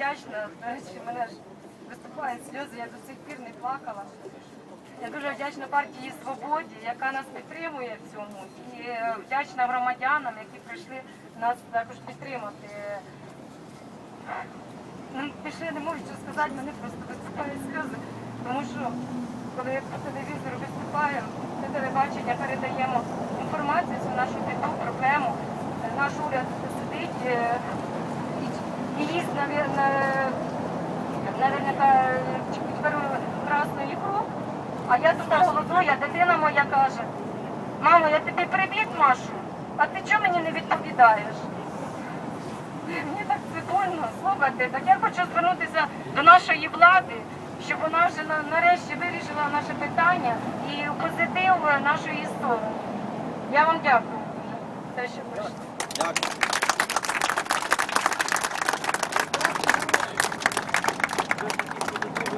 вдячна. До речі, мене ж виступають сльози, я до цих пір не плакала. Я дуже вдячна партії Свободі, яка нас підтримує в цьому, і е, вдячна громадянам, які прийшли нас також підтримати. Ну, я не можу що сказати, мене просто виступають сльози, тому що коли я по телевізору виступаю, на телебачення передаємо інформацію цю нашу біду, проблему. Е, Наш уряд сидить е, навірно, наверняка красну ікру, а я тут голодую, а дитина моя каже, мамо, я тобі привіт машу, а ти чого мені не відповідаєш? Мені так це больно слухати. Так я хочу звернутися до нашої влади, щоб вона вже нарешті вирішила наше питання і позитив нашої історії. Я вам дякую за те, що прийшли. Дякую.